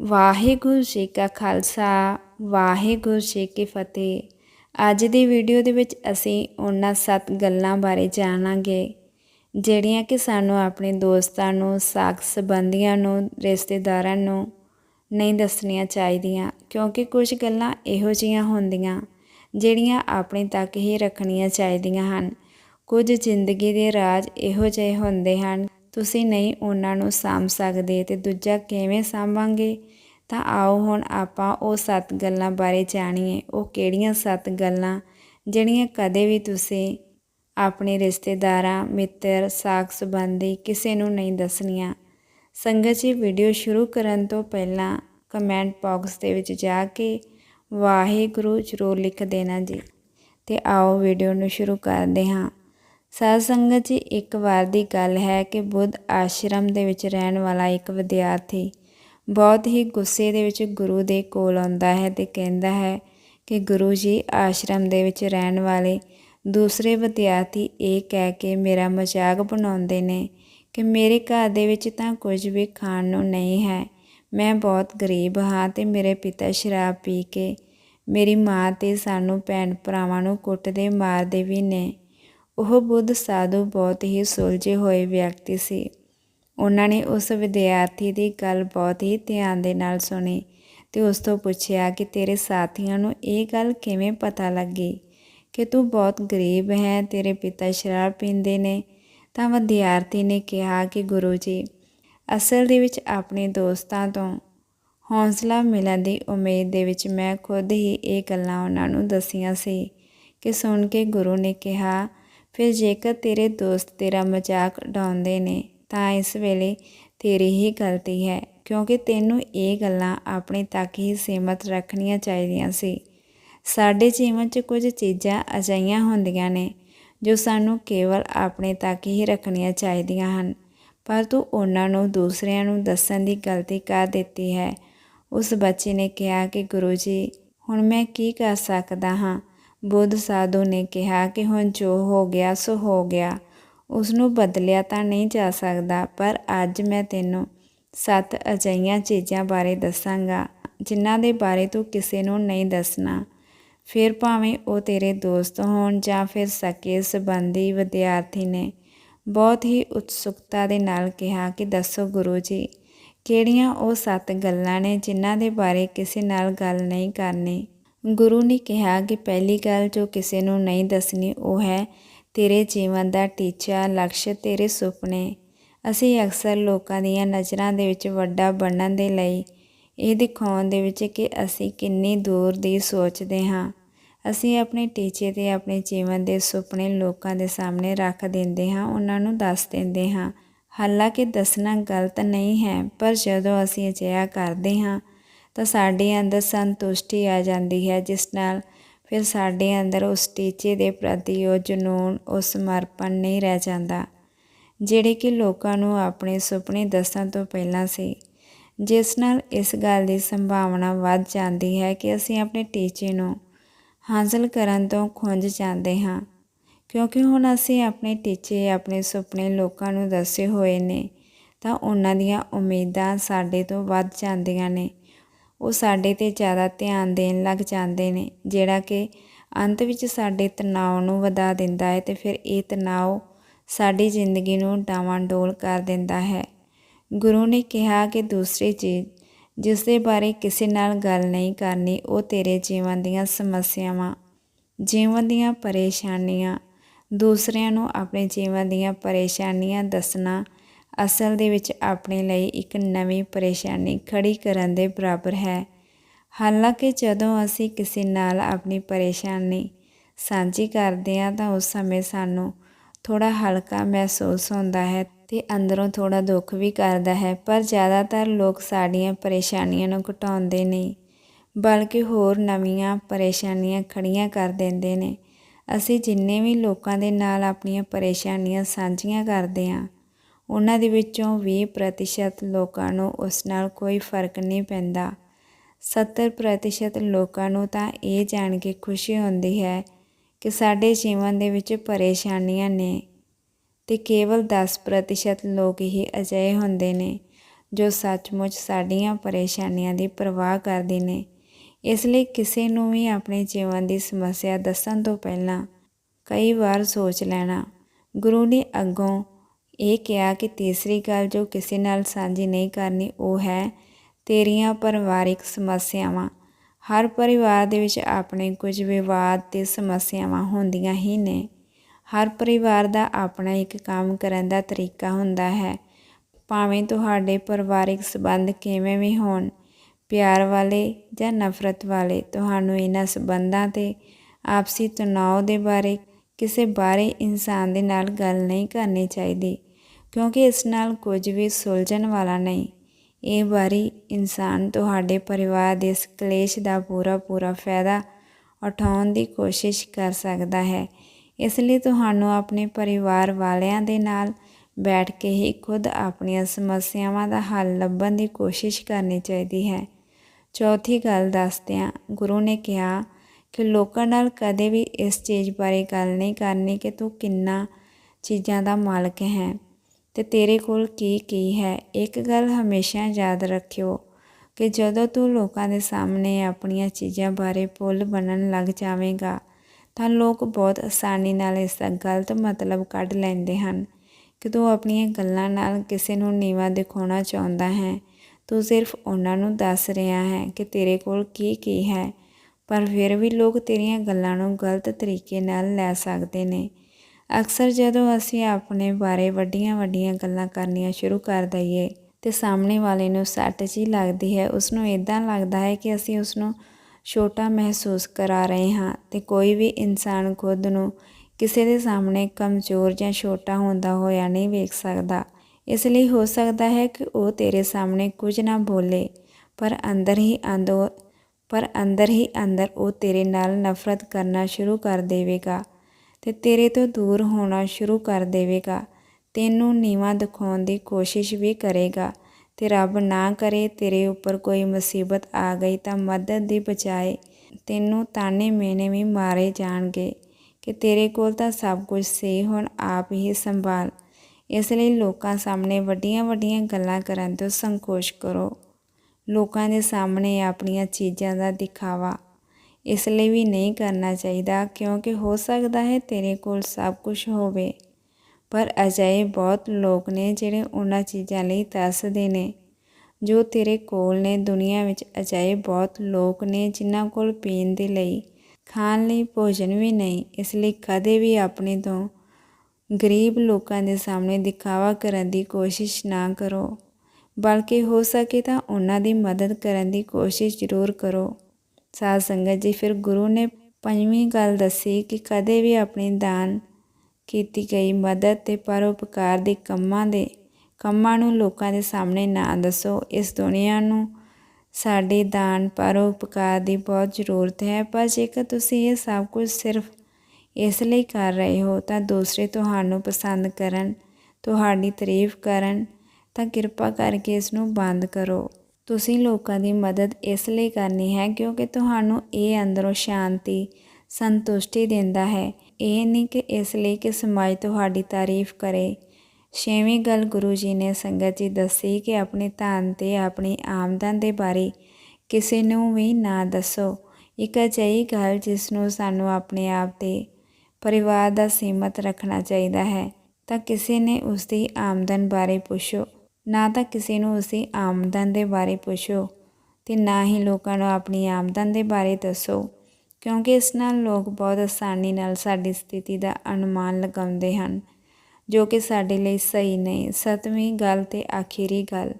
ਵਾਹਿਗੁਰੂ ਜੀ ਕਾ ਖਾਲਸਾ, ਵਾਹਿਗੁਰੂ ਜੀ ਕੀ ਫਤਿਹ। ਅੱਜ ਦੀ ਵੀਡੀਓ ਦੇ ਵਿੱਚ ਅਸੀਂ ਉਹਨਾਂ ਸੱਤ ਗੱਲਾਂ ਬਾਰੇ ਜਾਣਾਂਗੇ, ਜਿਹੜੀਆਂ ਕਿ ਸਾਨੂੰ ਆਪਣੇ ਦੋਸਤਾਂ ਨੂੰ ਸਾਕ ਸੰਬੰਧੀਆਂ ਨੂੰ, ਰਿਸ਼ਤੇਦਾਰਾਂ ਨੂੰ ਨਹੀਂ ਦੱਸਣੀਆਂ ਚਾਹੀਦੀਆਂ, ਕਿਉਂਕਿ ਕੁਝ ਗੱਲਾਂ ਇਹੋ ਜਿਹੀਆਂ ਹੁੰਦੀਆਂ, ਜਿਹੜੀਆਂ ਆਪਣੇ ਤੱਕ ਹੀ ਰੱਖਣੀਆਂ ਚਾਹੀਦੀਆਂ ਹਨ। ਕੁਝ ਜ਼ਿੰਦਗੀ ਦੇ ਰਾਜ ਇਹੋ ਜਿਹੇ ਹੁੰਦੇ ਹਨ ਤੁਸੀਂ ਨਹੀਂ ਉਹਨਾਂ ਨੂੰ ਸਾਂਭ ਸਕਦੇ ਤੇ ਦੂਜਾ ਕਿਵੇਂ ਸਾਂਭਾਂਗੇ? ਤਾਂ ਆਓ ਹੁਣ ਆਪਾਂ ਉਹ ਸੱਤ ਗੱਲਾਂ ਬਾਰੇ ਜਾਣੀਏ। ਉਹ ਕਿਹੜੀਆਂ ਸੱਤ ਗੱਲਾਂ? ਜਿਹੜੀਆਂ ਕਦੇ ਵੀ ਤੁਸੀਂ ਆਪਣੇ ਰਿਸ਼ਤੇਦਾਰਾਂ, ਮਿੱਤਰ, ਸਾਕ ਸੰਬੰਧੀ ਕਿਸੇ ਨੂੰ ਨਹੀਂ ਦੱਸਣੀਆਂ। ਸੰਗਤ ਜੀ, ਵੀਡੀਓ ਸ਼ੁਰੂ ਕਰਨ ਤੋਂ ਪਹਿਲਾਂ ਕਮੈਂਟ ਬਾਕਸ ਦੇ ਵਿੱਚ ਜਾ ਕੇ ਵਾਹਿਗੁਰੂ ਜ਼ਰੂਰ ਲਿਖ ਦੇਣਾ ਜੀ। ਤੇ ਆਓ ਵੀਡੀਓ ਨੂੰ ਸ਼ੁਰੂ ਕਰਦੇ ਹਾਂ। ਸਾਧ ਸੰਗਤ ਜੀ, ਇੱਕ ਵਾਰ ਦੀ ਗੱਲ ਹੈ ਕਿ ਬੁੱਧ ਆਸ਼ਰਮ ਦੇ ਵਿੱਚ ਰਹਿਣ ਵਾਲਾ ਇੱਕ ਵਿਦਿਆਰਥੀ ਬਹੁਤ ਹੀ ਗੁੱਸੇ ਦੇ ਵਿੱਚ ਗੁਰੂ ਦੇ ਕੋਲ ਆਉਂਦਾ ਹੈ ਤੇ ਕਹਿੰਦਾ ਹੈ ਕਿ ਗੁਰੂ ਜੀ, ਆਸ਼ਰਮ ਦੇ ਵਿੱਚ ਰਹਿਣ ਵਾਲੇ ਦੂਸਰੇ ਵਿਦਿਆਰਥੀ ਇਹ ਕਹਿ ਕੇ ਮੇਰਾ ਮਜ਼ਾਕ ਬਣਾਉਂਦੇ ਨੇ ਕਿ ਮੇਰੇ ਘਰ ਦੇ ਵਿੱਚ ਤਾਂ ਕੁਝ ਵੀ ਖਾਣ ਨੂੰ ਨਹੀਂ ਹੈ। ਮੈਂ ਬਹੁਤ ਗਰੀਬ ਹਾਂ ਤੇ ਮੇਰੇ ਪਿਤਾ ਸ਼ਰਾਬ ਪੀ ਕੇ ਮੇਰੀ ਮਾਂ ਤੇ ਸਾਨੂੰ ਭੈਣ ਭਰਾਵਾਂ ਨੂੰ ਕੁੱਟਦੇ, ਮਾਰਦੇ ਵੀ ਨੇ। ਉਹ ਬੁੱਧ ਸਾਧੂ ਬਹੁਤ ਹੀ ਸੁਲਝੇ ਹੋਏ ਵਿਅਕਤੀ ਸੀ। ਉਹਨਾਂ ਨੇ ਉਸ ਵਿਦਿਆਰਥੀ ਦੀ ਗੱਲ ਬਹੁਤ ਹੀ ਧਿਆਨ ਦੇ ਨਾਲ ਸੁਣੀ ਤੇ ਉਸ ਤੋਂ ਪੁੱਛਿਆ ਕਿ ਤੇਰੇ ਸਾਥੀਆਂ ਨੂੰ ਇਹ ਗੱਲ ਕਿਵੇਂ ਪਤਾ ਲੱਗੀ? ਕਿ ਤੂੰ ਬਹੁਤ ਗਰੀਬ ਹੈ, ਤੇਰੇ ਪਿਤਾ ਸ਼ਰਾਬ ਪੀਂਦੇ ਨੇ। ਤਾਂ ਵਿਦਿਆਰਥੀ ਨੇ ਕਿਹਾ ਕਿ ਗੁਰੂ ਜੀ, ਅਸਲ ਦੇ ਵਿੱਚ ਆਪਣੇ ਦੋਸਤਾਂ ਤੋਂ ਹੌਸਲਾ ਮਿਲਣ ਦੀ ਉਮੀਦ ਦੇ ਵਿੱਚ ਮੈਂ ਖੁਦ ਹੀ ਇਹ ਗੱਲਾਂ ਉਹਨਾਂ ਨੂੰ ਦਸੀਆਂ ਸੀ। ਕਿ ਸੁਣ ਕੇ ਗੁਰੂ ਨੇ ਕਿਹਾ ਫਿਰ ਜੇਕਰ ਤੇਰੇ ਦੋਸਤ ਤੇਰਾ ਮਜ਼ਾਕ ਉਡਾਉਂਦੇ ਨੇ, ਤਾਂ ਇਸ ਵੇਲੇ ਤੇਰੀ ਹੀ ਗਲਤੀ ਹੈ, ਕਿਉਂਕਿ ਤੈਨੂੰ ਇਹ ਗੱਲਾਂ ਆਪਣੇ ਤੱਕ ਹੀ ਸੀਮਤ ਰੱਖਣੀਆਂ ਚਾਹੀਦੀਆਂ ਸੀ। ਸਾਡੇ ਜੀਵਨ 'ਚ ਕੁਝ ਚੀਜ਼ਾਂ ਅਜਿਹੀਆਂ ਹੁੰਦੀਆਂ ਨੇ, ਜੋ ਸਾਨੂੰ ਕੇਵਲ ਆਪਣੇ ਤੱਕ ਹੀ ਰੱਖਣੀਆਂ ਚਾਹੀਦੀਆਂ ਹਨ, ਪਰ ਤੂੰ ਉਹਨਾਂ ਨੂੰ ਦੂਸਰਿਆਂ ਨੂੰ ਦੱਸਣ ਦੀ ਗਲਤੀ ਕਰ ਦਿੱਤੀ ਹੈ। ਉਸ ਬੱਚੇ ਨੇ ਕਿਹਾ ਕਿ, ਗੁਰੂ ਜੀ, ਹੁਣ ਮੈਂ ਕੀ ਕਰ ਸਕਦਾ ਹਾਂ? ਬੁੱਧ ਸਾਧੂ ਨੇ ਕਿਹਾ ਕਿ ਹੁਣ ਜੋ ਹੋ ਗਿਆ, ਸੋ ਹੋ ਗਿਆ। ਉਸ ਨੂੰ ਬਦਲਿਆ ਤਾਂ ਨਹੀਂ ਜਾ ਸਕਦਾ, ਪਰ ਅੱਜ ਮੈਂ ਤੈਨੂੰ ਸੱਤ ਅਜਈਆਂ ਚੀਜ਼ਾਂ ਬਾਰੇ ਦੱਸਾਂਗਾ, ਜਿਨ੍ਹਾਂ ਦੇ ਬਾਰੇ ਤੂੰ ਕਿਸੇ ਨੂੰ ਨਹੀਂ ਦੱਸਣਾ। ਫਿਰ ਭਾਵੇਂ ਉਹ ਤੇਰੇ ਦੋਸਤ ਹੋਣ ਜਾਂ ਫਿਰ ਸਕੇ ਸੰਬੰਧੀ ਵਿਦਿਆਰਥੀ ਨੇ, ਬਹੁਤ ਹੀ ਉਤਸੁਕਤਾ ਦੇ ਨਾਲ ਕਿਹਾ ਕਿ ਦੱਸੋ ਗੁਰੂ ਜੀ, ਕਿਹੜੀਆਂ ਉਹ ਸੱਤ ਗੱਲਾਂ ਨੇ ਜਿਨ੍ਹਾਂ ਦੇ ਬਾਰੇ ਕਿਸੇ ਨਾਲ ਗੱਲ ਨਹੀਂ ਕਰਨੀ? ਗੁਰੂ ਨੇ ਕਿਹਾ ਕਿ ਪਹਿਲੀ ਗੱਲ ਜੋ ਕਿਸੇ ਨੂੰ ਨਹੀਂ ਦੱਸਣੀ ਉਹ ਹੈ, ਤੇਰੇ ਜੀਵਨ ਦਾ ਟੀਚਾ, ਲਕਸ਼ ਤੇਰੇ ਸੁਪਨੇ। ਅਸੀਂ ਅਕਸਰ ਲੋਕਾਂ ਦੀਆਂ ਨਜ਼ਰਾਂ ਦੇ ਵਿੱਚ ਵੱਡਾ ਬਣਨ ਦੇ ਲਈ ਇਹ ਦਿਖਾਉਣ ਦੇ ਵਿੱਚ ਕਿ ਅਸੀਂ ਕਿੰਨੀ ਦੂਰ ਦੀ ਸੋਚਦੇ ਹਾਂ। ਅਸੀਂ ਆਪਣੇ ਟੀਚੇ ਤੇ ਆਪਣੇ ਜੀਵਨ ਦੇ ਸੁਪਨੇ ਲੋਕਾਂ ਦੇ ਸਾਹਮਣੇ ਰੱਖ ਦਿੰਦੇ ਹਾਂ, ਉਹਨਾਂ ਨੂੰ ਦੱਸ ਦਿੰਦੇ ਹਾਂ। ਹਾਲਾਂਕਿ ਦੱਸਣਾ ਗਲਤ ਨਹੀਂ ਹੈ, ਪਰ ਜਦੋਂ ਅਸੀਂ ਅਜਿਹਾ ਕਰਦੇ ਹਾਂ ਤਾਂ ਸਾਡੇ ਅੰਦਰ ਸੰਤੁਸ਼ਟੀ ਆ ਜਾਂਦੀ ਹੈ, ਜਿਸ ਨਾਲ ਫਿਰ ਸਾਡੇ ਅੰਦਰ ਉਸ ਟੀਚੇ ਦੇ ਪ੍ਰਤੀ ਉਹ ਜਨੂਨ, ਉਹ ਸਮਰਪਣ ਨਹੀਂ ਰਹਿ ਜਾਂਦਾ। ਜਿਹੜੇ ਕਿ ਲੋਕਾਂ ਨੂੰ ਆਪਣੇ ਸੁਪਨੇ ਦੱਸਣ ਤੋਂ ਪਹਿਲਾਂ ਸੀ, ਜਿਸ ਨਾਲ ਇਸ ਗੱਲ ਦੀ ਸੰਭਾਵਨਾ ਵੱਧ ਜਾਂਦੀ ਹੈ ਕਿ ਅਸੀਂ ਆਪਣੇ ਟੀਚੇ ਨੂੰ ਹਾਸਲ ਕਰਨ ਤੋਂ ਖੁੰਝ ਜਾਂਦੇ ਹਾਂ। ਕਿਉਂਕਿ ਹੁਣ ਅਸੀਂ ਆਪਣੇ ਟੀਚੇ, ਆਪਣੇ ਸੁਪਨੇ ਲੋਕਾਂ ਨੂੰ ਦੱਸੇ ਹੋਏ ਨੇ, ਤਾਂ ਉਹਨਾਂ ਦੀਆਂ ਉਮੀਦਾਂ ਸਾਡੇ ਤੋਂ ਵੱਧ ਜਾਂਦੀਆਂ ਨੇ। ਉਹ ਸਾਡੇ ਤੇ ਜ਼ਿਆਦਾ ਧਿਆਨ ਦੇਣ ਲੱਗ ਜਾਂਦੇ ਨੇ, ਜਿਹੜਾ ਕਿ ਅੰਤ ਵਿੱਚ ਸਾਡੇ ਤਣਾਅ ਨੂੰ ਵਧਾ ਦਿੰਦਾ ਹੈ ਤੇ ਫਿਰ ਇਹ ਤਣਾਅ ਸਾਡੀ ਜ਼ਿੰਦਗੀ ਨੂੰ ਡਾਵਾਂਡੋਲ ਕਰ ਦਿੰਦਾ ਹੈ। ਗੁਰੂ ਨੇ ਕਿਹਾ ਕਿ ਦੂਸਰੀ ਚੀਜ਼ ਜਿਸ ਦੇ ਬਾਰੇ ਕਿਸੇ ਨਾਲ ਗੱਲ ਨਹੀਂ ਕਰਨੀ, ਉਹ ਤੇਰੇ ਜੀਵਨ ਦੀਆਂ ਸਮੱਸਿਆਵਾਂ, ਜੀਵਨ ਦੀਆਂ ਪਰੇਸ਼ਾਨੀਆਂ, ਦੂਸਰਿਆਂ ਨੂੰ ਆਪਣੇ ਜੀਵਨ ਦੀਆਂ ਪਰੇਸ਼ਾਨੀਆਂ ਦੱਸਣਾ ਅਸਲ ਦੇ ਵਿੱਚ ਆਪਣੇ ਲਈ ਇੱਕ ਨਵੀਂ ਪਰੇਸ਼ਾਨੀ ਖੜੀ ਕਰਨ ਦੇ ਬਰਾਬਰ ਹੈ। ਹਾਲਾਂਕਿ ਜਦੋਂ ਅਸੀਂ ਕਿਸੇ ਨਾਲ ਆਪਣੀ ਪਰੇਸ਼ਾਨੀ ਸਾਂਝੀ ਕਰਦੇ ਹਾਂ ਤਾਂ ਉਸ ਸਮੇਂ ਸਾਨੂੰ ਥੋੜਾ ਹਲਕਾ ਮਹਿਸੂਸ ਹੁੰਦਾ ਹੈ ਤੇ ਅੰਦਰੋਂ ਥੋੜਾ ਦੁੱਖ ਵੀ ਕਰਦਾ ਹੈ, ਪਰ ਜ਼ਿਆਦਾਤਰ ਲੋਕ ਸਾਡੀਆਂ ਪਰੇਸ਼ਾਨੀਆਂ ਨੂੰ ਘਟਾਉਂਦੇ ਨਹੀਂ, ਬਲਕਿ ਹੋਰ ਨਵੀਆਂ ਪਰੇਸ਼ਾਨੀਆਂ ਖੜੀਆਂ ਕਰ ਦਿੰਦੇ ਨੇ। ਅਸੀਂ ਜਿੰਨੇ ਵੀ ਲੋਕਾਂ ਦੇ ਨਾਲ ਆਪਣੀਆਂ ਪਰੇਸ਼ਾਨੀਆਂ ਸਾਂਝੀਆਂ ਕਰਦੇ ਹਾਂ ਉਹਨਾਂ ਦੇ ਵਿੱਚੋਂ 20% ਲੋਕਾਂ ਨੂੰ ਉਸ ਨਾਲ ਕੋਈ ਫ਼ਰਕ ਨਹੀਂ ਪੈਂਦਾ। 70% ਲੋਕਾਂ ਨੂੰ ਤਾਂ ਇਹ ਜਾਣ ਕੇ ਖੁਸ਼ੀ ਹੁੰਦੀ ਹੈ ਕਿ ਸਾਡੇ ਜੀਵਨ ਦੇ ਵਿੱਚ ਪਰੇਸ਼ਾਨੀਆਂ ਨੇ ਤੇ ਕੇਵਲ 10% ਲੋਕ ਹੀ ਅਜਿਹੇ ਹੁੰਦੇ ਨੇ ਜੋ ਸੱਚਮੁੱਚ ਸਾਡੀਆਂ ਪਰੇਸ਼ਾਨੀਆਂ ਦੀ ਪਰਵਾਹ ਕਰਦੇ ਨੇ। ਇਸ ਲਈ ਕਿਸੇ ਨੂੰ ਵੀ ਆਪਣੇ ਜੀਵਨ ਦੀ ਸਮੱਸਿਆ ਦੱਸਣ ਤੋਂ ਪਹਿਲਾਂ ਕਈ ਵਾਰ ਸੋਚ ਲੈਣਾ, ਗੁਰੂ ਨੇ ਅੱਗੋਂ ਇਹ ਕਿਹਾ ਕਿ ਤੀਸਰੀ ਗੱਲ ਜੋ ਕਿਸੇ ਨਾਲ ਸਾਂਝੀ ਨਹੀਂ ਕਰਨੀ, ਉਹ ਹੈ ਤੇਰੀਆਂ ਪਰਿਵਾਰਿਕ ਸਮੱਸਿਆਵਾਂ। ਹਰ ਪਰਿਵਾਰ ਦੇ ਵਿੱਚ ਆਪਣੇ ਕੁਝ ਵਿਵਾਦ ਤੇ ਸਮੱਸਿਆਵਾਂ ਹੁੰਦੀਆਂ ਹੀ ਨੇ। ਹਰ ਪਰਿਵਾਰ ਦਾ ਆਪਣਾ ਇੱਕ ਕੰਮ ਕਰਨ ਦਾ ਤਰੀਕਾ ਹੁੰਦਾ ਹੈ। ਭਾਵੇਂ ਤੁਹਾਡੇ ਪਰਿਵਾਰਿਕ ਸਬੰਧ ਕਿਵੇਂ ਵੀ ਹੋਣ, ਪਿਆਰ ਵਾਲੇ ਜਾਂ ਨਫ਼ਰਤ ਵਾਲੇ, ਤੁਹਾਨੂੰ ਇਹਨਾਂ ਸਬੰਧਾਂ ਤੇ ਆਪਸੀ ਤਣਾਅ ਦੇ ਬਾਰੇ ਕਿਸੇ ਬਾਰੇ ਇਨਸਾਨ ਦੇ ਨਾਲ ਗੱਲ ਨਹੀਂ ਕਰਨੀ ਚਾਹੀਦੀ। ਕਿਉਂਕਿ ਇਸ ਨਾਲ ਕੁਝ ਵੀ ਸੁਲਝਣ ਵਾਲਾ ਨਹੀਂ। ਇਹ ਵਾਰੀ ਇਨਸਾਨ ਤੁਹਾਡੇ ਪਰਿਵਾਰ ਦੇ ਇਸ ਕਲੇਸ਼ ਦਾ ਪੂਰਾ ਪੂਰਾ ਫਾਇਦਾ ਉਠਾਉਣ ਦੀ ਕੋਸ਼ਿਸ਼ ਕਰ ਸਕਦਾ ਹੈ। ਇਸ ਲਈ ਤੁਹਾਨੂੰ ਆਪਣੇ ਪਰਿਵਾਰ ਵਾਲਿਆਂ ਦੇ ਨਾਲ ਬੈਠ ਕੇ ਹੀ ਖੁਦ ਆਪਣੀਆਂ ਸਮੱਸਿਆਵਾਂ ਦਾ ਹੱਲ ਲੱਭਣ ਦੀ ਕੋਸ਼ਿਸ਼ ਕਰਨੀ ਚਾਹੀਦੀ ਹੈ। ਚੌਥੀ ਗੱਲ ਦੱਸਦਿਆਂ ਗੁਰੂ ਨੇ ਕਿਹਾ ਕਿ ਲੋਕਾਂ ਨਾਲ ਕਦੇ ਵੀ ਇਸ ਚੀਜ਼ ਬਾਰੇ ਗੱਲ ਨਹੀਂ ਕਰਨੀ ਕਿ ਤੂੰ ਕਿੰਨਾ ਚੀਜ਼ਾਂ ਦਾ ਮਾਲਕ ਹੈ। ਤੇ ਤੇਰੇ ਕੋਲ ਕੀ ਕੀ ਹੈ? ਇੱਕ ਗੱਲ ਹਮੇਸ਼ਾ ਯਾਦ ਰੱਖਿਓ ਕਿ ਜਦੋਂ ਤੂੰ ਲੋਕਾਂ ਦੇ ਸਾਹਮਣੇ ਆਪਣੀਆਂ ਚੀਜ਼ਾਂ ਬਾਰੇ ਪੁੱਲ ਬਣਨ ਲੱਗ ਜਾਵੇਂਗਾ, ਤਾਂ ਲੋਕ ਬਹੁਤ ਆਸਾਨੀ ਨਾਲ ਇਸ ਦਾ ਗਲਤ ਮਤਲਬ ਕੱਢ ਲੈਂਦੇ ਹਨ। ਕਿ ਤੂੰ ਆਪਣੀਆਂ ਗੱਲਾਂ ਨਾਲ ਕਿਸੇ ਨੂੰ ਨੀਵਾ ਦਿਖਾਉਣਾ ਚਾਹੁੰਦਾ ਹੈ, ਤੂੰ ਸਿਰਫ ਉਹਨਾਂ ਨੂੰ ਦੱਸ ਰਿਹਾ ਹੈ ਕਿ ਤੇਰੇ ਕੋਲ ਕੀ ਕੀ ਹੈ। ਪਰ ਫਿਰ ਵੀ ਲੋਕ ਤੇਰੀਆਂ ਗੱਲਾਂ ਨੂੰ ਗਲਤ ਤਰੀਕੇ ਨਾਲ ਲੈ ਸਕਦੇ ਨੇ। ਅਕਸਰ ਜਦੋਂ ਅਸੀਂ ਆਪਣੇ ਬਾਰੇ ਵੱਡੀਆਂ ਵੱਡੀਆਂ ਗੱਲਾਂ ਕਰਨੀਆਂ ਸ਼ੁਰੂ ਕਰ ਦਈਏ ਤੇ ਸਾਹਮਣੇ ਵਾਲੇ ਨੂੰ ਸੱਟ ਜੀ ਲੱਗਦੀ ਹੈ ਉਸ ਨੂੰ ਇਦਾਂ ਲੱਗਦਾ ਹੈ ਕਿ ਅਸੀਂ ਉਸ ਨੂੰ ਛੋਟਾ ਮਹਿਸੂਸ ਕਰਾ ਰਹੇ ਹਾਂ ਤੇ ਕੋਈ ਵੀ ਇਨਸਾਨ ਖੁਦ ਨੂੰ ਕਿਸੇ ਦੇ ਸਾਹਮਣੇ ਕਮਜ਼ੋਰ ਜਾਂ ਛੋਟਾ ਹੁੰਦਾ ਹੋਇਆ ਨਹੀਂ ਵੇਖ ਸਕਦਾ। ਇਸ ਲਈ ਹੋ ਸਕਦਾ ਹੈ ਕਿ ਉਹ ਤੇਰੇ ਸਾਹਮਣੇ ਕੁਝ ਨਾ ਬੋਲੇ, ਪਰ ਅੰਦਰ ਹੀ ਅੰਦਰ ਪਰ ਅੰਦਰ ਹੀ ਅੰਦਰ ਉਹ ਤੇਰੇ ਨਾਲ ਨਫ਼ਰਤ ਕਰਨਾ ਸ਼ੁਰੂ ਕਰ ਦੇਵੇਗਾ। ਤੇ ਤੇਰੇ ਤੋਂ ਦੂਰ ਹੋਣਾ ਸ਼ੁਰੂ ਕਰ ਦੇਵੇਗਾ। ਤੈਨੂੰ ਨੀਵਾ ਦਿਖਾਉਣ ਦੀ ਕੋਸ਼ਿਸ਼ ਵੀ ਕਰੇਗਾ। ਤੇ ਰੱਬ ਨਾ ਕਰੇ ਤੇਰੇ ਉੱਪਰ ਕੋਈ ਮੁਸੀਬਤ ਆ ਗਈ ਤਾਂ ਮਦਦ ਦੀ ਬਜਾਏ ਤੈਨੂੰ ਤਾਨੇ ਮੇਨੇ ਵੀ ਮਾਰੇ ਜਾਣਗੇ ਕਿ ਤੇਰੇ ਕੋਲ ਤਾਂ ਸਭ ਕੁਝ ਸਹੀ ਹੁਣ ਆਪ ਹੀ ਸੰਭਾਲ। ਇਸ ਲਈ ਲੋਕਾਂ ਸਾਹਮਣੇ ਵੱਡੀਆਂ ਵੱਡੀਆਂ ਗੱਲਾਂ ਕਰਨ ਤੋਂ ਸੰਕੋਚ ਕਰੋ। ਲੋਕਾਂ ਦੇ ਸਾਹਮਣੇ ਆਪਣੀਆਂ ਚੀਜ਼ਾਂ ਦਾ ਦਿਖਾਵਾ। ਇਸ ਲਈ ਵੀ ਨਹੀਂ ਕਰਨਾ ਚਾਹੀਦਾ, ਕਿਉਂਕਿ ਹੋ ਸਕਦਾ ਹੈ ਤੇਰੇ ਕੋਲ ਸਭ ਕੁਝ ਹੋਵੇ। ਪਰ ਅਜਿਹੇ ਬਹੁਤ ਲੋਕ ਨੇ ਜਿਹੜੇ ਉਹਨਾਂ ਚੀਜ਼ਾਂ ਲਈ ਤਰਸਦੇ ਨੇ। ਜੋ ਤੇਰੇ ਕੋਲ ਨੇ, ਦੁਨੀਆ ਵਿੱਚ ਅਜਿਹੇ ਬਹੁਤ ਲੋਕ ਨੇ ਜਿਨ੍ਹਾਂ ਕੋਲ ਪੀਣ ਦੇ ਲਈ, ਖਾਣ ਲਈ ਭੋਜਨ ਵੀ ਨਹੀਂ, ਇਸ ਲਈ ਕਦੇ ਵੀ ਆਪਣੇ ਤੋਂ ਗਰੀਬ ਲੋਕਾਂ ਦੇ ਸਾਹਮਣੇ ਦਿਖਾਵਾ ਕਰਨ ਦੀ ਕੋਸ਼ਿਸ਼ ਨਾ ਕਰੋ। ਬਲਕਿ ਹੋ ਸਕੇ ਤਾਂ ਉਹਨਾਂ ਦੀ ਮਦਦ ਕਰਨ ਦੀ ਕੋਸ਼ਿਸ਼ ਜ਼ਰੂਰ ਕਰੋ। ਸਾਧ ਸੰਗਤ ਜੀ, ਫਿਰ ਗੁਰੂ ਨੇ ਪੰਜਵੀਂ ਗੱਲ ਦੱਸੀ ਕਿ ਕਦੇ ਵੀ ਆਪਣੀ ਦਾਨ ਕੀਤੀ ਗਈ ਮਦਦ ਤੇ ਪਰਉਪਕਾਰ ਦੇ ਕੰਮਾਂ ਦੇ, ਕੰਮਾਂ ਨੂੰ ਲੋਕਾਂ ਦੇ ਸਾਹਮਣੇ ਨਾ ਦੱਸੋ। ਇਸ ਦੁਨੀਆ ਨੂੰ ਸਾਡੇ ਦਾਨ, ਪਰਉਪਕਾਰ ਦੀ ਬਹੁਤ ਜ਼ਰੂਰਤ ਹੈ, ਪਰ ਜੇਕਰ ਤੁਸੀਂ ਇਹ ਸਭ ਕੁਝ ਸਿਰਫ ਇਸ ਲਈ ਕਰ ਰਹੇ ਹੋ, ਤਾਂ ਦੂਸਰੇ ਤੁਹਾਨੂੰ ਪਸੰਦ ਕਰਨ, ਤੁਹਾਡੀ ਤਾਰੀਫ ਕਰਨ, ਤਾਂ ਕਿਰਪਾ ਕਰਕੇ ਇਸ ਨੂੰ ਬੰਦ ਕਰੋ। ਤੁਸੀਂ ਲੋਕਾਂ ਦੀ ਮਦਦ ਇਸ ਲਈ ਕਰਨੀ ਹੈ ਕਿਉਂਕਿ ਤੁਹਾਨੂੰ ਇਹ ਅੰਦਰੋਂ ਸ਼ਾਂਤੀ, ਸੰਤੁਸ਼ਟੀ ਦਿੰਦਾ ਹੈ। ਇਹ ਨਹੀਂ ਕਿ ਇਸ ਲਈ ਕਿ ਸਮਾਜ ਤੁਹਾਡੀ ਤਾਰੀਫ ਕਰੇ। ਛੇਵੀਂ ਗੱਲ ਗੁਰੂ ਜੀ ਨੇ ਸੰਗਤ ਜੀ ਦੱਸੀ ਕਿ ਆਪਣੇ ਧਨ ਤੇ ਆਪਣੀ ਆਮਦਨ ਦੇ ਬਾਰੇ ਕਿਸੇ ਨੂੰ ਵੀ ਨਾ ਦੱਸੋ। ਇੱਕ ਅਜਿਹੀ ਗੱਲ ਜਿਸ ਨੂੰ ਸਾਨੂੰ ਆਪਣੇ ਆਪ ਤੇ ਪਰਿਵਾਰ ਦਾ ਸੀਮਤ ਰੱਖਣਾ ਚਾਹੀਦਾ ਹੈ ਤਾਂ ਕਿਸੇ ਨੇ ਉਸ ਦੀ ਆਮਦਨ ਬਾਰੇ ਪੁੱਛੋ। ਨਾ ਤਾਂ ਕਿਸੇ ਨੂੰ ਉਸੇ ਆਮਦਨ ਦੇ ਬਾਰੇ ਪੁੱਛੋ ਤੇ ਨਾ ਹੀ ਲੋਕਾਂ ਨੂੰ ਆਪਣੀ ਆਮਦਨ ਦੇ ਬਾਰੇ ਦੱਸੋ, ਕਿਉਂਕਿ ਇਸ ਨਾਲ ਲੋਕ ਬਹੁਤ ਆਸਾਨੀ ਨਾਲ ਸਾਡੀ ਸਥਿਤੀ ਦਾ ਅਨੁਮਾਨ ਲਗਾਉਂਦੇ ਹਨ, ਜੋ ਕਿ ਸਾਡੇ ਲਈ ਸਹੀ ਨਹੀਂ। ਸਤਵੀਂ ਗੱਲ ਤੇ ਆਖਰੀ ਗੱਲ,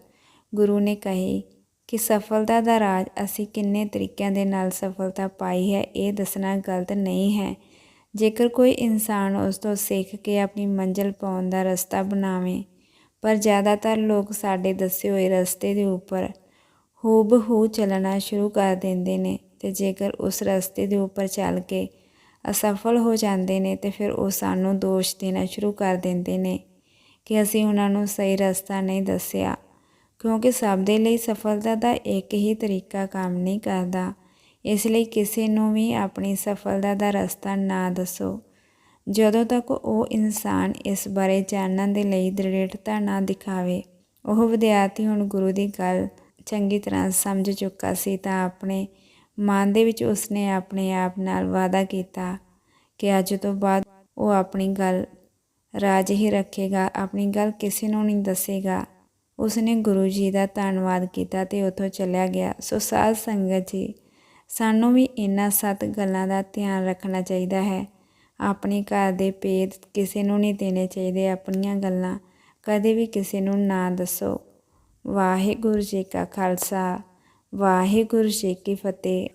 ਗੁਰੂ ਨੇ ਕਹੀ ਕਿ ਸਫਲਤਾ ਦਾ ਰਾਜ ਅਸੀਂ ਕਿੰਨੇ ਤਰੀਕਿਆਂ ਦੇ ਨਾਲ ਸਫਲਤਾ ਪਾਈ ਹੈ, ਇਹ ਦੱਸਣਾ ਗਲਤ ਨਹੀਂ ਹੈ। ਜੇਕਰ ਕੋਈ ਇਨਸਾਨ ਉਸ ਤੋਂ ਸਿੱਖ ਕੇ ਆਪਣੀ ਮੰਜ਼ਿਲ ਪਾਉਣ ਦਾ ਰਸਤਾ ਬਣਾਵੇ ਪਰ ਜ਼ਿਆਦਾਤਰ ਲੋਕ ਸਾਡੇ ਦੱਸੇ ਹੋਏ ਰਸਤੇ ਦੇ ਉੱਪਰ ਹੂਬਹੂ ਚੱਲਣਾ ਸ਼ੁਰੂ ਕਰ ਦਿੰਦੇ ਨੇ ਤੇ ਜੇਕਰ ਉਸ ਰਸਤੇ ਦੇ ਉੱਪਰ ਚੱਲ ਕੇ ਅਸਫਲ ਹੋ ਜਾਂਦੇ ਨੇ ਤੇ ਫਿਰ ਉਹ ਸਾਨੂੰ ਦੋਸ਼ ਦੇਣਾ ਸ਼ੁਰੂ ਕਰ ਦਿੰਦੇ ਨੇ ਕਿ ਅਸੀਂ ਉਹਨਾਂ ਨੂੰ ਸਹੀ ਰਸਤਾ ਨਹੀਂ ਦੱਸਿਆ। ਕਿਉਂਕਿ ਸਭ ਦੇ ਲਈ ਸਫਲਤਾ ਦਾ ਇੱਕ ਹੀ ਤਰੀਕਾ ਕੰਮ ਨਹੀਂ ਕਰਦਾ। ਇਸ ਲਈ ਕਿਸੇ ਨੂੰ ਵੀ ਆਪਣੀ ਸਫਲਤਾ ਦਾ ਰਸਤਾ ਨਾ ਦੱਸੋ। ਜਦੋਂ ਤੱਕ ਉਹ ਇਨਸਾਨ ਇਸ ਬਾਰੇ ਜਾਣਨ ਦੇ ਲਈ ਦ੍ਰਿੜਤਾ ਨਾ ਦਿਖਾਵੇ, ਉਹ ਵਿਦਿਆਰਥੀ ਹੁਣ ਗੁਰੂ ਦੀ ਗੱਲ ਚੰਗੀ ਤਰ੍ਹਾਂ ਸਮਝ ਚੁੱਕਾ ਸੀ ਤਾਂ ਆਪਣੇ ਮਨ ਦੇ ਵਿੱਚ ਉਸਨੇ ਆਪਣੇ ਆਪ ਨਾਲ ਵਾਅਦਾ ਕੀਤਾ ਕਿ ਅੱਜ ਤੋਂ ਬਾਅਦ ਉਹ ਆਪਣੀ ਗੱਲ ਰਾਜ ਹੀ ਰੱਖੇਗਾ, ਆਪਣੀ ਗੱਲ ਕਿਸੇ ਨੂੰ ਨਹੀਂ ਦੱਸੇਗਾ। ਉਸਨੇ ਗੁਰੂ ਜੀ ਦਾ ਧੰਨਵਾਦ ਕੀਤਾ ਤੇ ਉੱਥੋਂ ਚੱਲਿਆ ਗਿਆ। ਸੋ ਸਾਧ ਸੰਗਤ ਜੀ, ਸਾਨੂੰ ਵੀ ਇਹਨਾਂ ਸੱਤ ਗੱਲਾਂ ਦਾ ਧਿਆਨ ਰੱਖਣਾ ਚਾਹੀਦਾ ਹੈ। ਆਪਣੇ ਘਰ ਦੇ ਭੇਦ ਕਿਸੇ ਨੂੰ ਨਹੀਂ ਦੇਣੇ ਚਾਹੀਦੇ। ਆਪਣੀਆਂ ਗੱਲਾਂ ਕਦੇ ਵੀ ਕਿਸੇ ਨੂੰ ਨਾ ਦੱਸੋ। ਵਾਹਿਗੁਰੂ ਜੀ ਕਾ ਖਾਲਸਾ, ਵਾਹਿਗੁਰੂ ਜੀ ਕੀ ਫਤਿਹ।